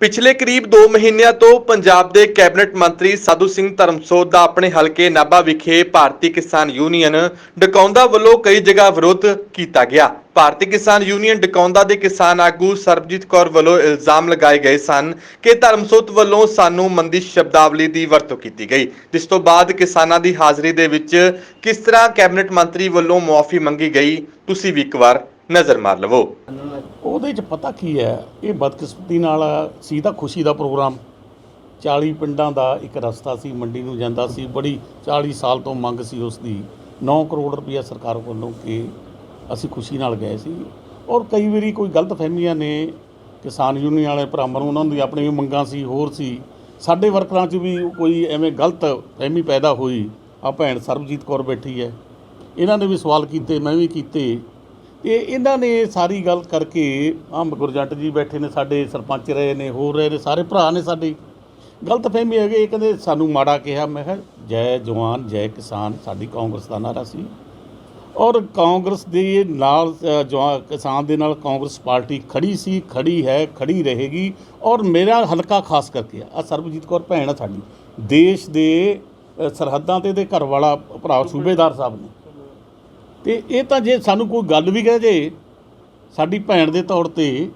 ਪਿਛਲੇ ਕਰੀਬ 2 ਮਹੀਨਿਆਂ ਤੋਂ ਪੰਜਾਬ ਦੇ ਕੈਬਨਿਟ ਮੰਤਰੀ ਸਾਧੂ ਸਿੰਘ ਧਰਮਸੋਤ ਦਾ ਆਪਣੇ ਹਲਕੇ ਨਾਭਾ ਵਿਖੇ ਭਾਰਤੀ ਕਿਸਾਨ ਯੂਨੀਅਨ ਡਕੌਂਦਾ ਵੱਲੋਂ ਕਈ ਜਗ੍ਹਾ ਵਿਰੋਧ ਕੀਤਾ ਗਿਆ। ਭਾਰਤੀ ਕਿਸਾਨ ਯੂਨੀਅਨ ਡਕੌਂਦਾ ਦੇ ਕਿਸਾਨ ਆਗੂ ਸਰਬਜੀਤ ਕੌਰ ਵੱਲੋਂ ਇਲਜ਼ਾਮ ਲਗਾਏ ਗਏ ਸਨ ਕਿ ਧਰਮਸੋਤ ਵੱਲੋਂ ਸਾਨੂੰ ਮੰਦੀ ਸ਼ਬਦਾਵਲੀ ਦੀ ਵਰਤੋਂ ਕੀਤੀ ਗਈ। ਜਿਸ ਤੋਂ ਬਾਅਦ ਕਿਸਾਨਾਂ ਦੀ ਹਾਜ਼ਰੀ ਦੇ ਵਿੱਚ ਕਿਸ ਤਰ੍ਹਾਂ ਕੈਬਨਿਟ ਮੰਤਰੀ ਵੱਲੋਂ ਮੁਆਫੀ ਮੰਗੀ ਗਈ, ਤੁਸੀਂ ਵੀ ਇੱਕ ਵਾਰ ਨਜ਼ਰ ਮਾਰ ਲਵੋ। ਉਹਦੇ ਚ ਪਤਾ ਕੀ ਹੈ? ਇਹ ਬਦਕਿਸਮਤੀ ਨਾਲ ਸੀ ਤਾਂ ਖੁਸ਼ੀ ਦਾ ਪ੍ਰੋਗਰਾਮ। 40 ਪਿੰਡਾਂ ਦਾ ਇੱਕ ਰਸਤਾ ਸੀ, ਮੰਡੀ ਨੂੰ ਜਾਂਦਾ ਸੀ। ਬੜੀ 40 ਸਾਲ ਤੋਂ ਮੰਗ ਸੀ ਉਸ ਦੀ 9 ਕਰੋੜ ਰੁਪਇਆ ਸਰਕਾਰ ਵੱਲੋਂ ਕਿ ਅਸੀਂ ਖੁਸ਼ੀ ਨਾਲ ਗਏ ਸੀ। ਔਰ ਕਈ ਵਾਰੀ ਕੋਈ ਗਲਤ ਫਹਿਮੀਆਂ ਨੇ, ਕਿਸਾਨ ਯੂਨੀਅਨ ਵਾਲੇ ਭਰਾਵਾਂ ਨੂੰ ਉਹਨਾਂ ਦੀ ਆਪਣੀ ਵੀ ਮੰਗਾਂ ਸੀ, ਹੋਰ ਸੀ। ਸਾਡੇ ਵਰਕਰਾਂ 'ਚ ਵੀ ਕੋਈ ਐਵੇਂ ਗਲਤ ਫਹਿਮੀ ਪੈਦਾ ਹੋਈ। ਆ ਭੈਣ ਸਰਬਜੀਤ ਕੌਰ ਬੈਠੀ ਹੈ। ਇਹਨਾਂ ਨੇ ਵੀ ਸਵਾਲ ਕੀਤੇ, ਮੈਂ ਵੀ ਕੀਤੇ। ਇਹ ਇਹਨਾਂ ਨੇ ਸਾਰੀ ਗੱਲ ਕਰਕੇ ਅੰਬ ਗੁਰਜੰਟ ਜੀ ਬੈਠੇ ਨੇ ਸਾਡੇ ਸਰਪੰਚ ਰਹੇ ਨੇ ਹੋਰ ਰਹੇ ਨੇ ਸਾਰੇ ਭਰਾ ਨੇ ਸਾਡੇ। ਗਲਤ ਫਹਿਮੀ ਹੈਗੇ ਇਹ ਕਹਿੰਦੇ ਸਾਨੂੰ ਮਾੜਾ ਕਿਹਾ। ਮੈਂ ਕਿਹਾ ਜੈ ਜਵਾਨ ਜੈ ਕਿਸਾਨ ਸਾਡੀ ਕਾਂਗਰਸ ਦਾ ਨਾਰਾ ਸੀ। ਔਰ ਕਾਂਗਰਸ ਦੇ ਨਾਲ ਅ, ਕਿਸਾਨ ਦੇ ਨਾਲ ਕਾਂਗਰਸ ਪਾਰਟੀ ਖੜੀ ਸੀ ਖੜੀ ਹੈ ਖੜੀ ਰਹੇਗੀ। ਔਰ ਮੇਰਾ ਹਲਕਾ ਖਾਸ ਕਰਕੇ ਆ ਸਰਬਜੀਤ ਕੌਰ ਭੈਣ ਆ ਸਾਡੀ। ਦੇਸ਼ ਦੇ ਸਰਹੱਦਾਂ ਤੇ ਦੇ ਘਰ ਵਾਲਾ ਭਰਾ ਸੂਬੇਦਾਰ ਸਾਹਿਬ ਨੇ। ਤੇ ਇਹ ਤਾਂ ਜੇ ਸਾਨੂੰ ਕੋਈ ਗੱਲ ਵੀ ਕਹੇ ਜੇ ਸਾਡੀ ਭੈਣ ਦੇ ਤੌਰ ਤੇ,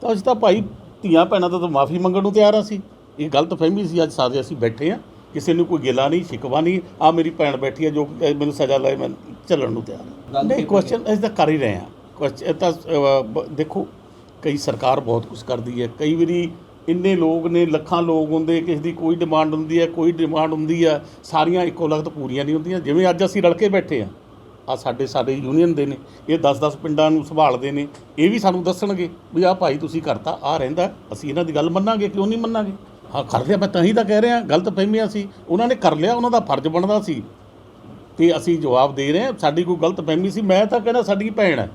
ਤਾਂ ਅਸੀਂ ਤਾਂ ਭਾਈ ਧੀਆਂ ਭੈਣਾਂ ਤੋਂ ਤਾਂ ਮਾਫੀ ਮੰਗਣ ਨੂੰ ਤਿਆਰ ਆ ਸੀ ਇਹ ਗਲਤ ਫਹਿਮੀ ਸੀ, ਅੱਜ ਸਾਰੇ ਅਸੀਂ ਬੈਠੇ ਆ ਕਿਸੇ ਨੂੰ ਕੋਈ ਗਿਲਾ ਨਹੀਂ, ਸ਼ਿਕਵਾ ਨਹੀਂ। ਆ ਮੇਰੀ ਭੈਣ ਬੈਠੀ ਆ ਜੋ ਮੈਨੂੰ ਸਜ਼ਾ ਲਾਏ, ਮੈਂ ਚੱਲਣ ਨੂੰ ਤਿਆਰ ਹਾਂ। ਨਹੀਂ ਕੁਐਸਚਨ ਅਸੀਂ ਤਾਂ ਕਰ ਹੀ ਰਹੇ ਹਾਂ। ਕੁਐਸਚਨ ਤਾਂ ਦੇਖੋ, ਕਈ ਸਰਕਾਰ ਬਹੁਤ ਕੁਝ ਕਰਦੀ ਹੈ। ਕਈ ਵਾਰੀ ਇੰਨੇ ਲੋਕ ਨੇ, ਲੱਖਾਂ ਲੋਕ ਹੁੰਦੇ, ਕਿਸੇ ਦੀ ਕੋਈ ਡਿਮਾਂਡ ਹੁੰਦੀ ਹੈ, ਕੋਈ ਡਿਮਾਂਡ ਹੁੰਦੀ ਹੈ ਸਾਰੀਆਂ ਇੱਕੋ ਲਗਤ ਪੂਰੀਆਂ ਨਹੀਂ ਹੁੰਦੀਆਂ। ਜਿਵੇਂ ਅੱਜ ਅਸੀਂ ਰਲ ਕੇ ਬੈਠੇ ਆ ਆ ਸਾਡੇ ਸਾਡੇ ਯੂਨੀਅਨ ਦੇ ਨੇ, ਇਹ 10-10 ਪਿੰਡਾਂ ਨੂੰ ਸੰਭਾਲਦੇ ਨੇ, ਇਹ ਵੀ ਸਾਨੂੰ ਦੱਸਣਗੇ ਵੀ ਆਹ ਭਾਈ ਤੁਸੀਂ ਕਰਤਾ ਆ ਰਹਿੰਦਾ, ਅਸੀਂ ਇਹਨਾਂ ਦੀ ਗੱਲ ਮੰਨਾਂਗੇ, ਕਿਉਂ ਨਹੀਂ ਮੰਨਾਂਗੇ? ਹਾਂ, ਕਰ ਲਿਆ, ਮੈਂ ਤਾਂ ਹੀ ਤਾਂ ਕਹਿ ਰਿਹਾ, ਗਲਤ ਫਹਿਮੀਆਂ ਸੀ। ਉਹਨਾਂ ਨੇ ਕਰ ਲਿਆ, ਉਹਨਾਂ ਦਾ ਫਰਜ਼ ਬਣਦਾ ਸੀ। ਤੇ ਅਸੀਂ ਜਵਾਬ ਦੇ ਰਹੇ ਹਾਂ, ਸਾਡੀ ਕੋਈ ਗਲਤ ਫਹਿਮੀ ਸੀ, ਮੈਂ ਤਾਂ ਕਹਿੰਦਾ ਸਾਡੀ ਭੈਣ ਹੈ।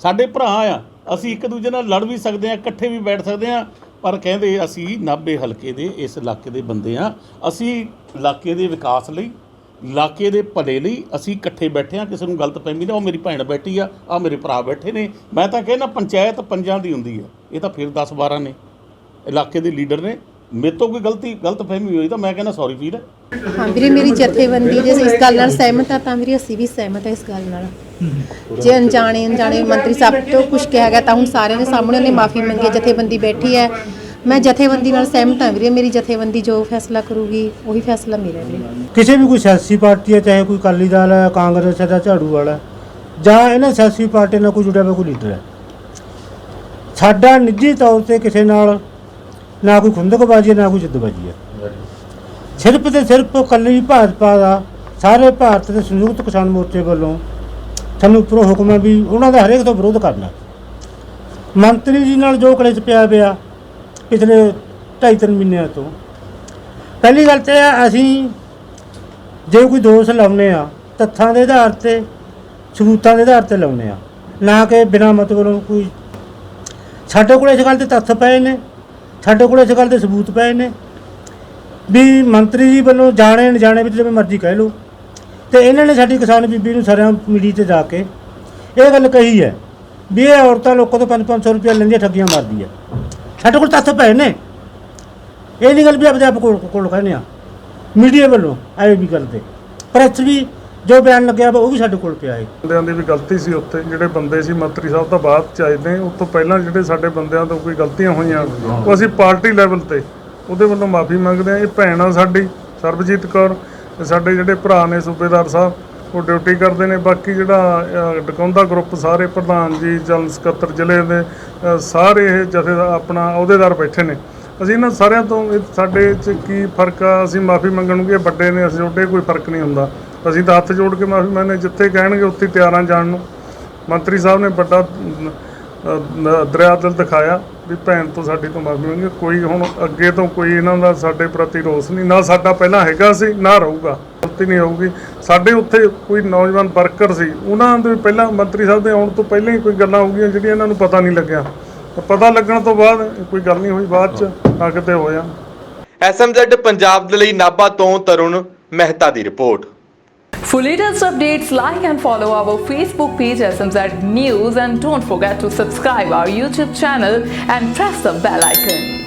ਸਾਡੇ ਭਰਾ ਆ, ਅਸੀਂ ਇੱਕ ਦੂਜੇ ਨਾਲ ਲੜ ਵੀ ਸਕਦੇ ਆ ਇਕੱਠੇ ਵੀ ਬੈਠ ਸਕਦੇ ਆ ਪਰ ਕਹਿੰਦੇ ਅਸੀਂ ਨਾਭੇ ਹਲਕੇ ਦੇ ਇਸ ਇਲਾਕੇ ਦੇ ਬੰਦੇ ਆ ਅਸੀਂ ਇਲਾਕੇ ਦੇ ਵਿਕਾਸ ਲਈ ਇਲਾਕੇ ਦੇ ਭਲੇ ਲਈ ਅਸੀਂ ਇਕੱਠੇ ਬੈਠੇ ਆ ਕਿਸੇ ਨੂੰ ਗਲਤ ਫਹਿਮੀ ਨਾ ਉਹ ਮੇਰੀ ਭੈਣ ਬੈਠੀ ਆ ਆ ਮੇਰੇ ਭਰਾ ਬੈਠੇ ਨੇ। ਮੈਂ ਤਾਂ ਕਹਿੰਦਾ ਪੰਚਾਇਤ ਪੰਜਾਂ ਦੀ ਹੁੰਦੀ ਆ ਇਹ ਤਾਂ ਫਿਰ 10 12 ਨੇ। ਇਲਾਕੇ ਦੇ ਲੀਡਰ ਨੇ ਮੇਰੇ ਤੋਂ ਕੋਈ ਗਲਤੀ ਗਲਤ ਫਹਿਮੀ ਹੋਈ ਤਾਂ ਮੈਂ ਕਹਿੰਦਾ ਸੌਰੀ ਵੀਰ। ਹਾਂ ਵੀਰੇ ਮੇਰੀ ਜਥੇਬੰਦੀ ਜੇ ਇਸ ਗੱਲ ਨਾਲ ਸਹਿਮਤ ਆ ਤਾਂ ਵੀਰੇ ਅਸੀਂ ਵੀ ਸਹਿਮਤ ਆ ਇਸ ਗੱਲ ਨਾਲ। ਜੇ ਅਣਜਾਣੇ ਅਣਜਾਣੇ ਮੰਤਰੀ ਸਾਹਿਬ ਤੋਂ ਕੁਝ ਕਿਹਾ ਗਿਆ ਤਾਂ ਹੁਣ ਸਾਰਿਆਂ ਦੇ ਸਾਹਮਣੇ ਉਹਨੇ ਮਾਫੀ ਮੰਗੀ ਹੈ, ਜਥੇਬੰਦੀ ਬੈਠੀ ਹੈ। ਮੈਂ ਜਥੇਬੰਦੀ ਨਾਲ ਸਹਿਮਤ ਹਾਂ ਵੀਰੇ ਮੇਰੀ ਜਥੇਬੰਦੀ ਜੋ ਫੈਸਲਾ ਕਰੂਗੀ ਉਹੀ ਫੈਸਲਾ ਮੇਰਾ ਵੀਰੇ। ਕਿਸੇ ਵੀ ਕੋਈ ਸਿਆਸੀ ਪਾਰਟੀ ਹੈ ਚਾਹੇ ਕੋਈ ਅਕਾਲੀ ਦਲ ਹੈ ਕਾਂਗਰਸ ਹੈ ਜਾਂ ਝਾੜੂ ਵਾਲਾ ਹੈ, ਜਾਂ ਇਹਨਾਂ ਸਿਆਸੀ ਪਾਰਟੀ ਨਾਲ ਕੋਈ ਜੁੜਿਆ ਹੋਇਆ ਕੋਈ ਲੀਡਰ ਹੈ ਸਾਡਾ ਨਿੱਜੀ ਤੌਰ ਤੇ ਕਿਸੇ ਨਾਲ ਨਾ ਕੋਈ ਖੁੰਦਕਬਾਜ਼ੀ ਹੈ ਨਾ ਕੋਈ ਜਿੱਦਬਾਜ਼ੀ ਹੈ। ਸਿਰਫ ਤੇ ਸਿਰਫ ਇਕੱਲੀ ਭਾਜਪਾ ਦਾ ਸਾਰੇ ਭਾਰਤ ਦੇ ਸੰਯੁਕਤ ਕਿਸਾਨ ਮੋਰਚੇ ਵੱਲੋਂ ਸਾਨੂੰ ਉੱਪਰੋਂ ਹੁਕਮ ਹੈ ਵੀ ਉਹਨਾਂ ਦਾ ਹਰੇਕ ਤੋਂ ਵਿਰੋਧ ਕਰਨਾ। ਮੰਤਰੀ ਜੀ ਨਾਲ ਜੋ ਕਲੇਸ਼ ਪਿਆ ਪਿਆ ਪਿਛਲੇ ਢਾਈ ਤਿੰਨ ਮਹੀਨਿਆਂ ਤੋਂ। ਪਹਿਲੀ ਗੱਲ ਤੇ ਹੈ ਅਸੀਂ ਜੇ ਕੋਈ ਦੋਸ਼ ਲਾਉਨੇ ਆ, ਤੱਥਾਂ ਦੇ ਆਧਾਰ ਤੇ, ਸਬੂਤਾਂ ਦੇ ਆਧਾਰ ਤੇ ਲਾਉਨੇ ਆ। ਨਾ ਕਿ ਬਿਨਾਂ ਮਤਲਬੋਂ ਕੋਈ ਸਾਡੇ ਕੋਲ ਇਸ ਗੱਲ ਦੇ ਤੱਥ ਪਏ ਨੇ, ਸਾਡੇ ਕੋਲ ਇਸ ਗੱਲ ਦੇ ਸਬੂਤ ਪਏ ਨੇ ਵੀ ਮੰਤਰੀ ਜੀ ਵੱਲੋਂ ਜਾਣੇ ਅਣਜਾਣੇ ਵਿੱਚ ਜਿਵੇਂ ਮਰਜ਼ੀ ਕਹਿ ਲਓ, ਤੇ ਇਹਨਾਂ ਨੇ ਸਾਡੀ ਕਿਸਾਨ ਬੀਬੀ ਨੂੰ ਸਾਰਿਆਂ ਮੀਡੀਆ ਤੇ ਜਾ ਕੇ ਇਹ ਗੱਲ ਕਹੀ ਹੈ ਵੀ ਇਹ ਔਰਤਾਂ ਲੋਕਾਂ ਤੋਂ 5-500 ਰੁਪਏ ਲੈਂਦੀਆਂ ਠੱਗੀਆਂ ਮਾਰਦੀ ਹੈ ਸਾਡੇ ਕੋਲ ਤੱਥ ਪਏ ਨੇ। ਇਹ ਨਹੀਂ ਗੱਲ ਵੀ ਆਪਦੇ ਆਪ ਕੋਲ ਕੋਲ ਕਹਿੰਦੇ ਆ। ਮੀਡੀਆ ਵੱਲੋਂ ਆਏ ਵੀ ਗੱਲ ਪ੍ਰੈਸ ਵੀ ਜੋ ਬਿਆਨ ਲੱਗਿਆ ਉਹ ਵੀ ਸਾਡੇ ਕੋਲ ਪਿਆ ਹੈ ਬੰਦਿਆਂ ਦੀ ਵੀ ਗਲਤੀ ਸੀ ਉੱਥੇ। ਜਿਹੜੇ ਬੰਦੇ ਸੀ, ਮੰਤਰੀ ਸਾਹਿਬ ਤਾਂ ਬਾਅਦ ਚ ਆਏ ਨੇ। ਉਸ ਤੋਂ ਪਹਿਲਾਂ ਜਿਹੜੇ ਸਾਡੇ ਬੰਦਿਆਂ ਤੋਂ ਕੋਈ ਗਲਤੀਆਂ ਹੋਈਆਂ, ਉਹ ਅਸੀਂ ਪਾਰਟੀ ਲੈਵਲ ਤੇ ਉਹਦੇ ਵੱਲੋਂ ਮਾਫੀ ਮੰਗਦੇ ਹਾਂ। ਇਹ ਭੈਣ ਆ ਸਾਡੀ, ਸਰਬਜੀਤ ਕੌਰ। ਸਾਡੇ ਜਿਹੜੇ ਭਰਾ ਨੇ, ਸੂਬੇਦਾਰ ਸਾਹਿਬ। ਉਹ ਡਿਊਟੀ ਕਰਦੇ ਨੇ। ਬਾਕੀ ਜਿਹੜਾ ਡਕੌਂਦਾ ਗਰੁੱਪ ਸਾਰੇ ਪ੍ਰਧਾਨ ਜੀ ਜਨਰਲ ਸਕੱਤਰ ਜ਼ਿਲ੍ਹੇ ਦੇ ਅ, ਸਾਰੇ ਇਹ ਜਥੇ ਆਪਣਾ ਅਹੁਦੇਦਾਰ ਬੈਠੇ ਨੇ। ਅਸੀਂ ਇਹਨਾਂ ਸਾਰਿਆਂ ਤੋਂ ਇਹ ਸਾਡੇ 'ਚ ਕੀ ਫ਼ਰਕ ਆ ਅਸੀਂ ਮਾਫੀ ਮੰਗਣਗੇ ਵੱਡੇ ਨੇ ਅਸੀਂ ਛੋਟੇ ਕੋਈ ਫ਼ਰਕ ਨਹੀਂ ਹੁੰਦਾ। ਅਸੀਂ ਤਾਂ ਹੱਥ ਜੋੜ ਕੇ ਮਾਫੀ ਮੰਗਦੇ ਜਿੱਥੇ ਕਹਿਣਗੇ ਉੱਥੇ ਹੀ ਤਿਆਰ ਹਾਂ ਜਾਣ ਨੂੰ। ਮੰਤਰੀ ਸਾਹਿਬ ਨੇ ਵੱਡਾ ਅਮ, ਅ, ਦਰਿਆ ਦਿਲ ਦਿਖਾਇਆ ਵੀ ਭੈਣ ਤੋਂ ਸਾਡੀ ਤੋਂ ਮਾਫੀ ਮੰਗੇ ਕੋਈ ਹੁਣ ਅੱਗੇ ਤੋਂ ਕੋਈ ਇਹਨਾਂ ਦਾ ਸਾਡੇ ਪ੍ਰਤੀ ਰੋਸ ਨਹੀਂ ਨਾ ਸਾਡਾ ਪਹਿਲਾਂ ਹੈਗਾ ਸੀ ਨਾ ਰਹੂਗਾ। ਗਲਤੀ ਨਹੀਂ ਹੋਊਗੀ। ਸਾਡੇ ਉੱਥੇ ਕੋਈ ਨੌਜਵਾਨ ਵਰਕਰ ਸੀ ਉਹਨਾਂ ਦੇ ਪਹਿਲਾਂ ਮੰਤਰੀ ਸਾਹਿਬ ਦੇ ਆਉਣ ਤੋਂ ਪਹਿਲਾਂ ਹੀ ਕੋਈ ਗੱਲਾਂ ਹੋ ਗਈਆਂ ਜਿਹੜੀਆਂ ਇਹਨਾਂ ਨੂੰ ਪਤਾ ਨਹੀਂ ਲੱਗਿਆ। ਪਤਾ ਲੱਗਣ ਤੋਂ ਬਾਅਦ ਕੋਈ ਗੱਲ ਨਹੀਂ ਹੋਈ ਬਾਅਦ ਚ ਆ ਕਿਤੇ ਹੋਇਆ। ਐਸਐਮਜ਼ੈਡ ਪੰਜਾਬ ਦੇ ਲਈ ਨਾਭਾ ਤੋਂ ਤਰੁਣ ਮਹਿਤਾ ਦੀ report. For latest updates, like and follow our Facebook page SMZ News and don't forget to subscribe our YouTube channel and press the bell icon.